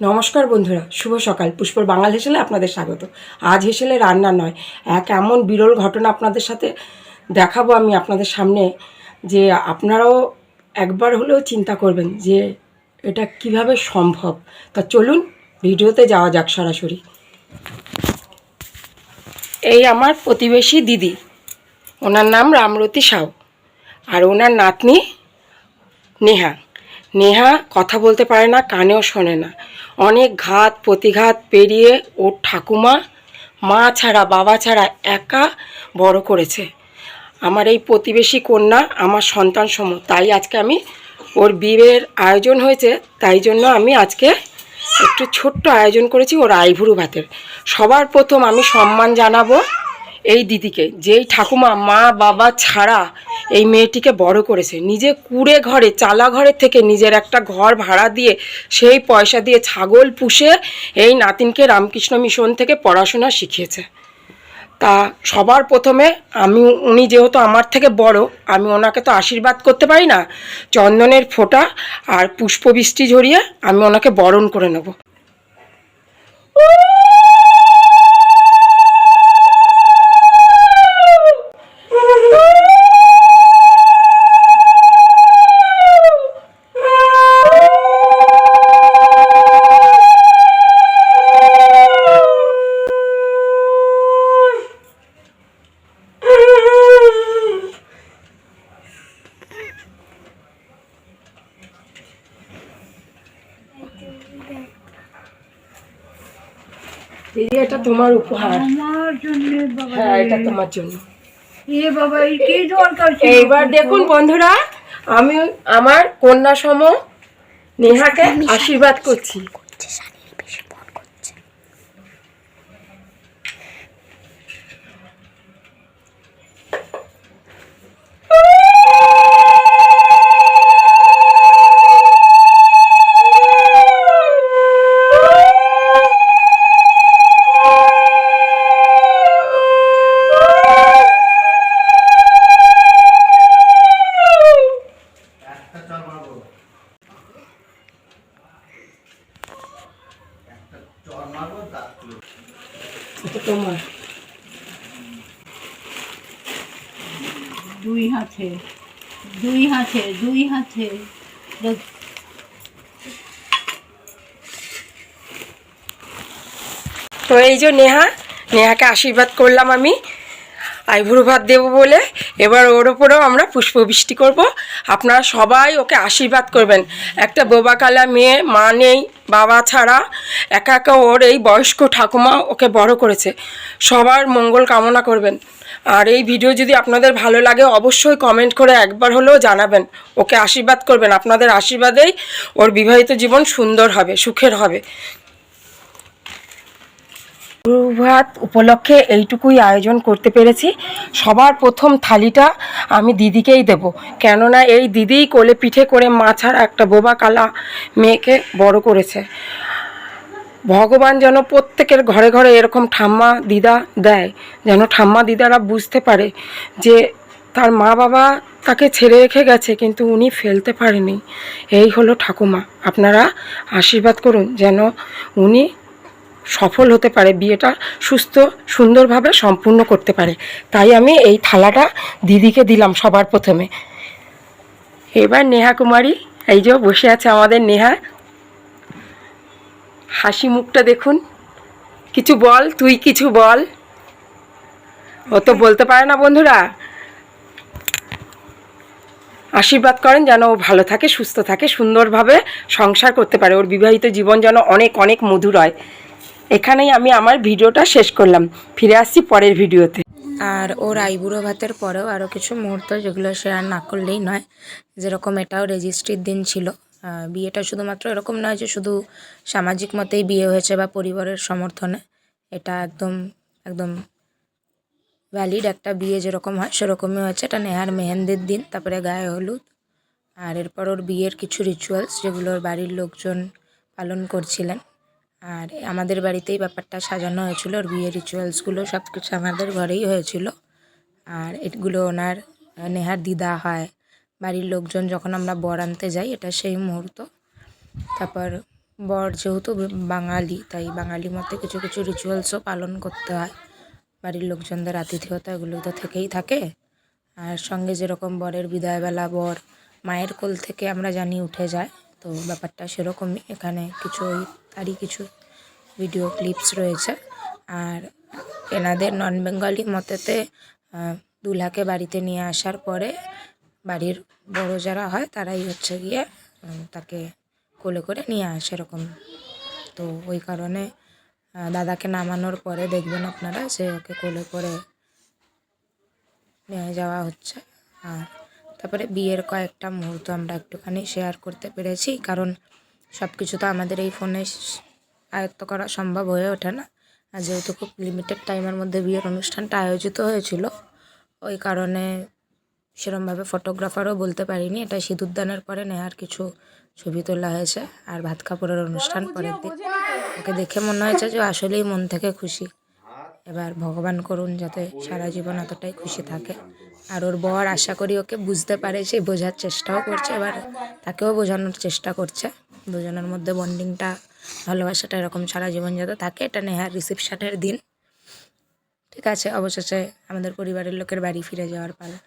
নমস্কার বন্ধুরা, শুভ সকাল। পুষ্পর বাঙাল হেসেলে আপনাদের স্বাগত। আজ হেসেলে রান্না নয়, এক এমন বিরল ঘটনা আপনাদের সাথে দেখাবো আমি আপনাদের সামনে যে আপনারাও একবার হলেও চিন্তা করবেন যে এটা কীভাবে সম্ভব। তা চলুন, ভিডিওতে যাওয়া যাক সরাসরি। এই আমার প্রতিবেশী দিদি, ওনার নাম রামরতী সাউ, আর ওনার নাতনি নেহা। নেহা কথা বলতে পারে না, কানেও শোনে না। অনেক ঘাত, প্রতিঘাত পেরিয়ে ওর ঠাকুমা, মা ছাড়া, বাবা ছাড়া একা বড় করেছে। আমার এই প্রতিবেশী কন্যা আমার সন্তান সম, তাই আজকে আমি ওর বিয়ের আয়োজন হয়েছে, তাই জন্য আমি আজকে একটু ছোট্ট আয়োজন করেছি ওর আইভুরু ভাতের। সবার প্রথম আমি সম্মান জানাব। এই দিদিকে, যেই ঠাকুমা মা বাবা ছাড়া এই মেয়েটিকে বড় করেছে। নিজে কুড়ে ঘরে, চালা ঘরের থেকে নিজের একটা ঘর ভাড়া দিয়ে সেই পয়সা দিয়ে ছাগল পুষে এই নাতিনকে রামকৃষ্ণ মিশন থেকে পড়াশোনা শিখিয়েছে। তা সবার প্রথমে আমি, উনি যেহেতু আমার থেকে বড়, আমি ওনাকে তো আশীর্বাদ করতে পারি না। চন্দনের ফোঁটা আর পুষ্পবৃষ্টি ঝরিয়ে আমি ওনাকে বরণ করে নেব। দিদি এটা তোমার উপহার। আমার জন্য বাবা হ্যাঁ এটা তোমার জন্য। এ বাবা এই কি দরকার ছিল? এইবার দেখুন বন্ধুরা আমি আমার কন্যা সম নেহাকে আশীর্বাদ করছি এটা তোমার দুই হাতে দুই হাতে দুই হাতে। তো এই যে নেহা, নেহাকে আশীর্বাদ করলাম আমি। আইভুরু ভাত দেবো বলে। এবার ওর ওপরেও আমরা পুষ্পবৃষ্টি করব। আপনারা সবাই ওকে আশীর্বাদ করবেন। একটা বোবাকালা মেয়ে, মা নেই, বাবা ছাড়া। একা একা ওর এই বয়স্ক ঠাকুমা ওকে বড় করেছে। সবার মঙ্গল কামনা করবেন। আর এই ভিডিও যদি আপনাদের ভালো লাগে, অবশ্যই কমেন্ট করে একবার হলেও জানাবেন। ওকে আশীর্বাদ করবেন। আপনাদের আশীর্বাদেই ওর বিবাহিত জীবন সুন্দর হবে, সুখের হবে। ভাত উপলক্ষে এইটুকুই আয়োজন করতে পেরেছি। সবার প্রথম থালিটা আমি দিদিকেই দেব। কেননা এই দিদিই কোলে পিঠে করে মাছার একটা বোবা কালা মেয়েকে বড় করেছে। ভগবান যেন প্রত্যেকের ঘরে ঘরে এরকম ঠাম্মা, দিদা দেয়, যেন ঠাম্মা, দিদারা বুঝতে পারে যে তার মা বাবা তাকে ছেড়ে রেখে গেছে, কিন্তু উনি ফেলতে পারেনি। এই হলো ঠাকুমা। আপনারা আশীর্বাদ করুন যেন উনি সফল হতে পারে, বিয়েটা সুস্থ, সুন্দরভাবে সম্পূর্ণ করতে পারে। তাই আমি এই থালাটা দিদিকে দিলাম সবার প্রথমে। এবার নেহা কুমারী, এই যে বসে আছে আমাদের নেহা হাসি মুখটা দেখুন। কিছু বল, তুই কিছু বল। ও তো বলতে পারে না বন্ধুরা। আশীর্বাদ করেন যেন ও ভালো থাকে, সুস্থ থাকে, সুন্দরভাবে সংসার করতে পারে। ওর বিবাহিত জীবন যেন অনেক অনেক মধুর হয়। এখানেই আমি আমার ভিডিওটা শেষ করলাম। ফিরে আসছি পরের ভিডিওতে। আর ওর আইবুড়ো ভাতের পরেও আরও কিছু মুহূর্ত যেগুলো শেয়ার না করলেই নয়। যেরকম এটাও রেজিস্ট্রির দিন ছিল। বিয়েটা শুধুমাত্র এরকম নয় যে শুধু সামাজিক মতেই বিয়ে হয়েছে বা পরিবারের সমর্থনে, এটা একদম একদম ভ্যালিড একটা বিয়ে যেরকম হয় সেরকমই হয়েছে। এটা নেহার মেহেন্দির দিন, তারপরে গায়ে হলুদ, আর এরপর ওর বিয়ের কিছু রিচুয়ালস যেগুলো ওর বাড়ির লোকজন পালন করছিলেন। আর আমাদের বাড়িতেই ব্যাপারটা সাজানো হয়েছিল, ওর বিয়ের রিচুয়ালসগুলো সব কিছু আমাদের ঘরেই হয়েছিল। আর এগুলো ওনার, নেহার দিদা হয় বাড়ির লোকজন যখন আমরা বর আনতে যাই, এটা সেই মুহূর্ত। তারপর বর যেহেতু বাঙালি, তাই বাঙালি মতে কিছু কিছু রিচুয়ালসও পালন করতে হয়। বাড়ির লোকজনদের আতিথেয়তা এগুলো তো থেকেই থাকে। আর সঙ্গে যেরকম বরের বিদায়বেলা, বর মায়ের কোল থেকে আমরা জানি উঠে যায়। তো ব্যাপারটা সেরকমই। এখানে কিছু ওই তারই কিছু ভিডিও ক্লিপস রয়েছে। আর এনাদের নন বেঙ্গলি মতেতে দুলহাকে বাড়িতে নিয়ে আসার পরে বাড়ির বড় যারা হয় তারাই হচ্ছে গিয়ে তাকে কোলে করে নিয়ে আসে এরকম। তো ওই কারণে দাদাকে নামানোর পরে দেখবেন আপনারা যে ওকে কোলে করে নিয়ে যাওয়া হচ্ছে। আর তারপরে বিয়ের কয়েকটা মুহূর্ত আমরা একটুখানি শেয়ার করতে পেরেছি, কারণ সব কিছু তো আমাদের এই ফোনে আয়ত্ত করা সম্ভব হয়ে ওঠে না। আর যেহেতু খুব লিমিটেড টাইমের মধ্যে বিয়ের অনুষ্ঠানটা আয়োজিত হয়েছিল, ওই কারণে সেরমভাবে ফটোগ্রাফারও বলতে পারিনি। এটা সিঁদুরদানের পরে নেহার কিছু ছবি তোলা হয়েছে আর ভাত কাপড়ের অনুষ্ঠান পরের দিন। ওকে দেখে মনে হয়েছে যে আসলেই মন থেকে খুশি। এবার ভগবান করুন যাতে সারা জীবন এতটাই খুশি থাকে। আর ওর বর আশা করি ওকে বুঝতে পারে সে বোঝার চেষ্টাও করছে এবার তাকেও বোঝানোর চেষ্টা করছে। দুজনের মধ্যে বন্ডিংটা ভালোবাসাটা এরকম সারা জীবন যাতে থাকে এটা নেহার রিসেপশনের দিন। ঠিক আছে অবশেষে আমাদের পরিবারের লোকের বাড়ি ফিরে যাওয়ার পালা।